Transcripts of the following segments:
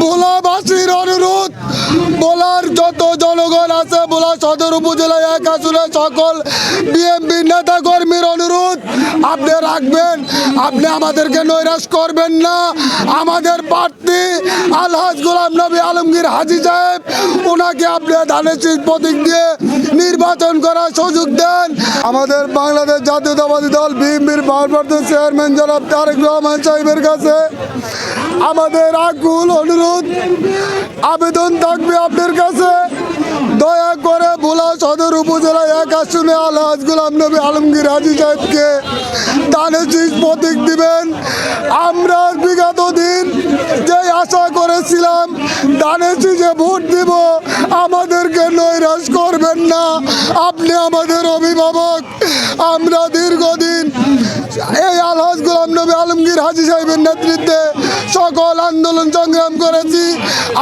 ভোলাবাসীর অনুরোধ ভোলার যত জনগণ আছে ভোলা সদর উপজেলায় এক আসলে সকল বিএমপি নেতা কর্মীর অনুরোধ, আপনি রাখবেন, আপনি আমাদেরকে নৈরাশ করবেন না। আমাদের প্রার্থী আলহাজ গোলাম নবী আলমগীর হাজি সাহেব, ওনাকে আপনি ধানের শীষ প্রতীক দিয়ে নির্বাচন করার সুযোগ দেন। আমাদের বাংলাদেশ জাতীয়তাবাদী দল বিএনপির ভারপ্রাপ্ত চেয়ারম্যান জনাব তারেক রহমান সাহেবের কাছে আমাদের আকুল অনুরোধ আবেদন থাকবে আপনার কাছে। দয়া করে ভোলা সদর উপজেলায় এক আসনে আলহাজ গোলাম নবী আলমগীর হাজি সাহেবকে দানে শীষ প্রতীক দিবেন। আমরা বিগত দিন যে আশা করেছিলাম, দানে শীষে ভোট দিব, আমাদেরকে নৈরাশ করবেন না। আপনি আমাদের অভিভাবক। আমরা দীর্ঘদিন এই আলহাজ গোলাম নবী আলমগীর হাজি সাহেবের নেতৃত্বে সকল আন্দোলন সংগ্রাম করেছি।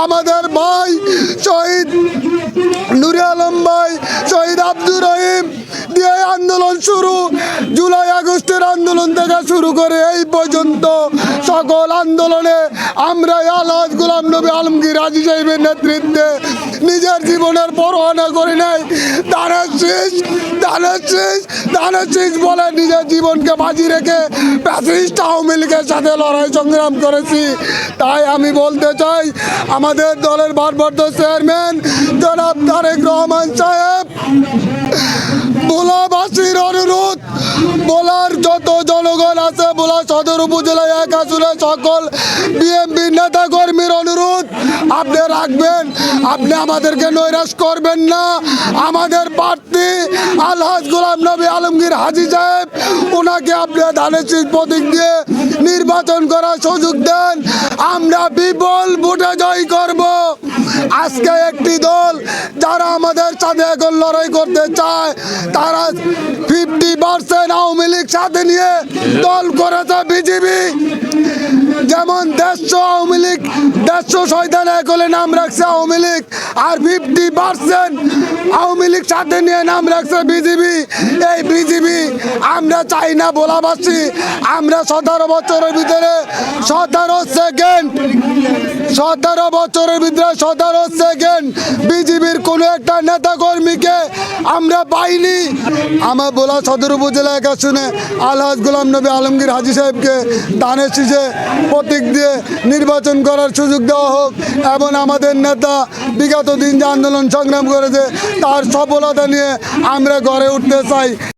আমাদের ভাই শহীদ নুরে আলম ভাই, শহীদ আব্দুর রহিম দিয়ে আন্দোলন শুরু। জুলাই আগস্টের আন্দোলন থেকে শুরু করে এই পর্যন্ত সকল আন্দোলনে আমরা আলহাজ গোলাম নবী আলমগীর হাজি সাহেবের নেতৃত্বে নিজের জীবনের পরোয়ানা করি নাই। দানের শেষ শেষ বলে নিজের জীবনকে বাজি রেখে প্যাসিস্ট আওয়ামী লীগের সাথে লড়াই সংগ্রাম করেছি। তাই আমি বলতে চাই, আমাদের দলের ভারপ্রাপ্ত চেয়ারম্যান জনাব তারেক রহমান সাহেব, ভোলাবাসীর অনুরোধ ভোলার যত জনগণ আছে ভোলা সদর উপজেলায় এক আসলে সকল বিএমপি নেতা কর্মীর অনুরোধ, আপনি রাখবেন, আপনি আমাদেরকে নৈরাশ করবেন না। আমাদের প্রার্থী আলহাজ গোলাম নবী আলমগীর হাজি সাহেব, ওনাকে আপনি ধানের শীষ প্রতীক দিয়ে নির্বাচন করার সুযোগ দেন। আমরা বিপুল ভোটে জয় করব। আজকে একটি দল যারা আমাদের সাথে এখন লড়াই করতে চায়, তারা ফিফটি পার্সেন্ট আওয়ামী লীগ সাথে নিয়ে দল করেছে বিজেপি। যেমন দেড়শো আওয়ামী লীগ, দেড়শো শয়তান এক হলে নাম রাখছে আওয়ামী লীগ, আর ফিফটি পার্সেন্ট আওয়ামী লীগ সাথে নিয়ে নাম রাখছে বিজেপি। এই বিজেপি, আমরা চাই না বলাবাসী, আমরা সতেরো বছরের ভিতরে, সতেরো সেকেন্ড, সতেরো বছরের ভিতরে সতেরো সেকেন্ড বিজেপির কোনো একটা নেতা কর্মীকে আমরা পাইনি। আমার বোলা সদর উপজেলা একা শুনে আলহাজ গোলাম নবী আলমগীর হাজি সাহেবকে দানের শীষে প্রতীক দিয়ে নির্বাচন করার সুযোগ দেওয়া হোক এবং আমাদের নেতা বিগত দিন যে আন্দোলন সংগ্রাম করেছে, তার সফলতা নিয়ে আমরা গড়ে উঠতে চাই।